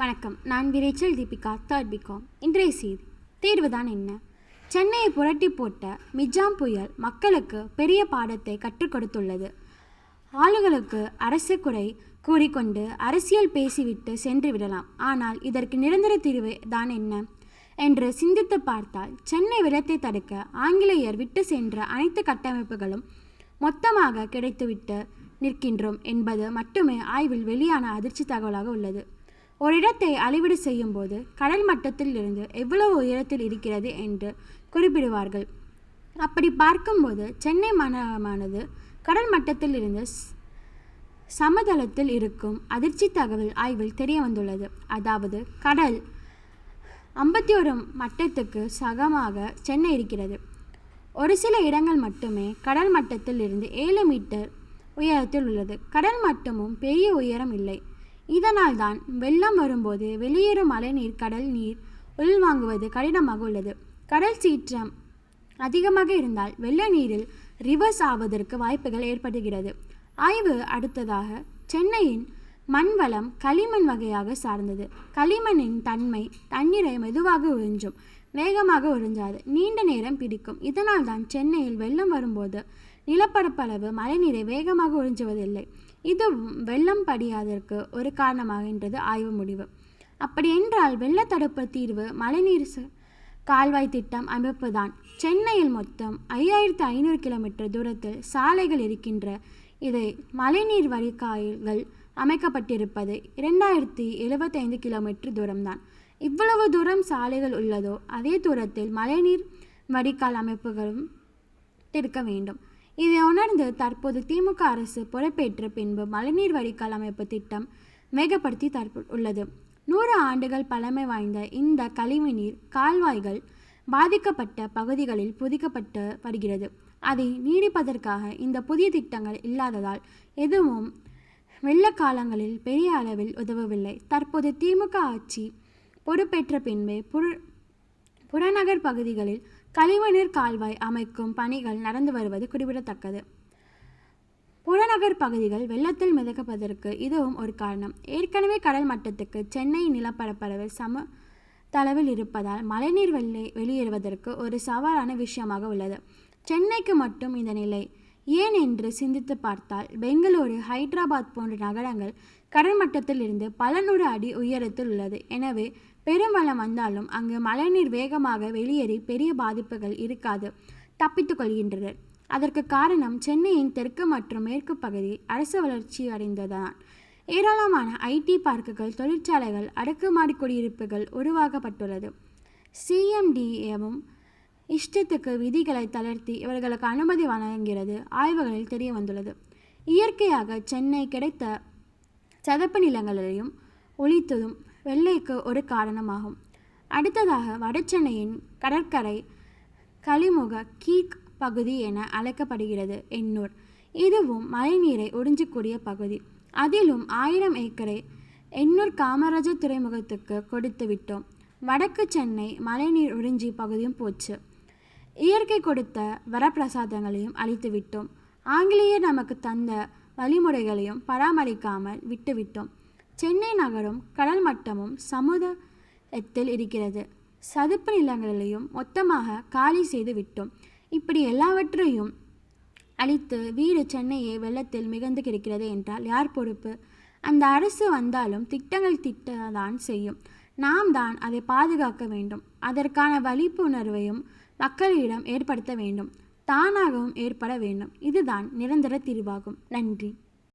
வணக்கம். நான் விரைச்சல் Deepika third BCom இன்றைய செய்தி. தீர்வுதான் என்ன? சென்னையை புரட்டி போட்ட மிஜாம் புயல் மக்களுக்கு பெரிய பாடத்தை கற்றுக் கொடுத்துள்ளது. ஆளுகளுக்கு அரசு குறை கூறிக்கொண்டு அரசியல் பேசிவிட்டு சென்று விடலாம். ஆனால் இதற்கு நிரந்தர தீர்வு தான் என்ன? என்று சிந்தித்து பார்த்தால் சென்னை வெள்ளத்தை தடுக்க ஆங்கிலேயர் விட்டு சென்ற அனைத்து கட்டமைப்புகளும் மொத்தமாக கிடைத்துவிட்டு நிற்கின்றோம் என்பது மட்டுமே ஆய்வில் வெளியான அதிர்ச்சி தகவலாக உள்ளது. ஒரு இடத்தை அளவீடு செய்யும் போது கடல் மட்டத்தில் இருந்து எவ்வளவு உயரத்தில் இருக்கிறது என்று குறிப்பிடுவார்கள். அப்படி பார்க்கும்போது சென்னை மாநகரமானது கடல் மட்டத்தில் இருந்து சமதளத்தில் இருக்கும் அதிர்ச்சி தகவல் ஆய்வில் தெரிய வந்துள்ளது அதாவது கடல் ஐம்பத்தி ஒரு மட்டத்துக்கு சகமாக சென்னை இருக்கிறது. ஒரு சில இடங்கள் மட்டுமே கடல் மட்டத்தில் இருந்து ஏழு மீட்டர் உயரத்தில் உள்ளது. கடல் மட்டமும் பெரிய உயரம் இல்லை. இதனால் தான் வெள்ளம் வரும்போது வெளியேறும் மழைநீர் கடல் நீர் உள்வாங்குவது கடினமாக உள்ளது. கடல் சீற்றம் அதிகமாக இருந்தால் வெள்ள நீரில் ரிவர்ஸ் ஆவதற்கு வாய்ப்புகள் ஏற்படுகிறது. ஆய்வு அடுத்ததாக சென்னையின் மண் வளம் களிமண் வகையாக சார்ந்தது. களிமண்ணின் தன்மை தண்ணீரை மெதுவாக உறிஞ்சும் வேகமாக உறிஞ்சாது நீண்ட நேரம் பிடிக்கும். இதனால் தான் சென்னையில் வெள்ளம் வரும்போது நிலப்பரப்பளவு மழைநீரை வேகமாக உறிஞ்சுவதில்லை. இது வெள்ளம் படியாததற்கு ஒரு காரணமாகின்றது ஆய்வு முடிவு. அப்படி என்றால் வெள்ள தடுப்பு தீர்வு மழைநீர் கால்வாய் திட்டம் அமைப்புதான். சென்னையில் மொத்தம் ஐயாயிரத்து ஐநூறு கிலோமீட்டர் தூரத்தில் சாலைகள் இருக்கின்ற இதை மழைநீர் வடிகால்கள் அமைக்கப்பட்டிருப்பது இரண்டாயிரத்தி எழுபத்தைந்து கிலோமீட்டர் தூரம்தான். இவ்வளவு தூரம் சாலைகள் உள்ளதோ அதே தூரத்தில் மழைநீர் வடிகால் அமைப்புகளும் இருக்க வேண்டும். இதை உணர்ந்து தற்போது திமுக அரசு பொறுப்பேற்ற பின்பு மழைநீர் வடிகால் அமைப்பு திட்டம் வேகப்படுத்தி தற்ப உள்ளது நூறு ஆண்டுகள் பழமை வாய்ந்த இந்த கழிவுநீர் கால்வாய்கள் பாதிக்கப்பட்ட பகுதிகளில் புதிக்கப்பட்டு வருகிறது. அதை நீடிப்பதற்காக இந்த புதிய திட்டங்கள் இல்லாததால் எதுவும் வெள்ள காலங்களில் பெரிய அளவில் உதவவில்லை. தற்போது திமுக ஆட்சி பொறுப்பேற்ற பின்பே புற புறநகர் பகுதிகளில் கழிவுநீர் கால்வாய் அமைக்கும் பணிகள் நடந்து வருவது குறிப்பிடத்தக்கது. புறநகர் பகுதிகள் வெள்ளத்தில் மிதக்கப்பதற்கு இதுவும் ஒரு காரணம். ஏற்கனவே கடல் மட்டத்துக்கு சென்னை நிலப்பரப்பளவில் சம தளவில் இருப்பதால் மழைநீர் வெள்ளை வெளியேறுவதற்கு ஒரு சவாலான விஷயமாக உள்ளது. சென்னைக்கு மட்டும் இந்த நிலை ஏன் என்று சிந்தித்து பார்த்தால் பெங்களூரு ஹைதராபாத் போன்ற நகரங்கள் கடல் மட்டத்தில் இருந்து பல நூறு அடி உயரத்தில் உள்ளது. எனவே பெருமளம் வந்தாலும் அங்கு மழைநீர் வேகமாக வெளியேறி பெரிய பாதிப்புகள் இருக்காது தப்பித்துக் கொள்கின்றனர் அதற்கு காரணம் சென்னையின் தெற்கு மற்றும் மேற்கு பகுதி அரசு வளர்ச்சி அடைந்ததுதான். ஏராளமான ஐடி பார்க்குகள் தொழிற்சாலைகள் அடுக்குமாடி குடியிருப்புகள் உருவாக்கப்பட்டுள்ளது. சிஎம்டிஏவும் இஷ்டத்துக்கு விதிகளை தளர்த்தி இவர்களுக்கு அனுமதி வழங்குகிறது. ஆய்வுகளில் தெரிய வந்துள்ளது இயற்கையாக சென்னை கிடைத்த சதப்பு நிலங்களையும் ஒழித்ததும் வெள்ளைக்கு ஒரு காரணமாகும். அடுத்ததாக வடசென்னையின் கடற்கரை கலிமுக கீக் பகுதி என அழைக்கப்படுகிறது எண்ணூர். இதுவும் மழைநீரை உறிஞ்சக்கூடிய பகுதி. அதிலும் ஆயிரம் ஏக்கரை எண்ணூர் காமராஜர் துறைமுகத்துக்கு கொடுத்து விட்டோம் வடக்கு சென்னை மழைநீர் உறிஞ்சி பகுதியும் போச்சு. இயற்கை கொடுத்த வரப்பிரசாதங்களையும் அழித்து விட்டோம் ஆங்கிலேயர் நமக்கு தந்த வழிமுறைகளையும் பராமரிக்காமல் விட்டுவிட்டோம். சென்னை நகரும் கடல் மட்டமும் சமுதாயத்தில் இருக்கிறது. சதுப்பு நிலங்களையும் மொத்தமாக காலி செய்து விட்டோம். இப்படி எல்லாவற்றையும் அழித்து வீடு சென்னையை வெள்ளத்தில் மிகுந்து கிடக்கிறது என்றால் யார் பொறுப்பு? அந்த அரசு வந்தாலும் திட்டங்கள் திட்டதான் செய்யும். நாம் தான் அதை பாதுகாக்க வேண்டும். அதற்கான விழிப்புணர்வையும் மக்களிடம் ஏற்படுத்த வேண்டும். தானாகவும் ஏற்பட வேண்டும். இதுதான் நிரந்தர தீர்வாகும். நன்றி.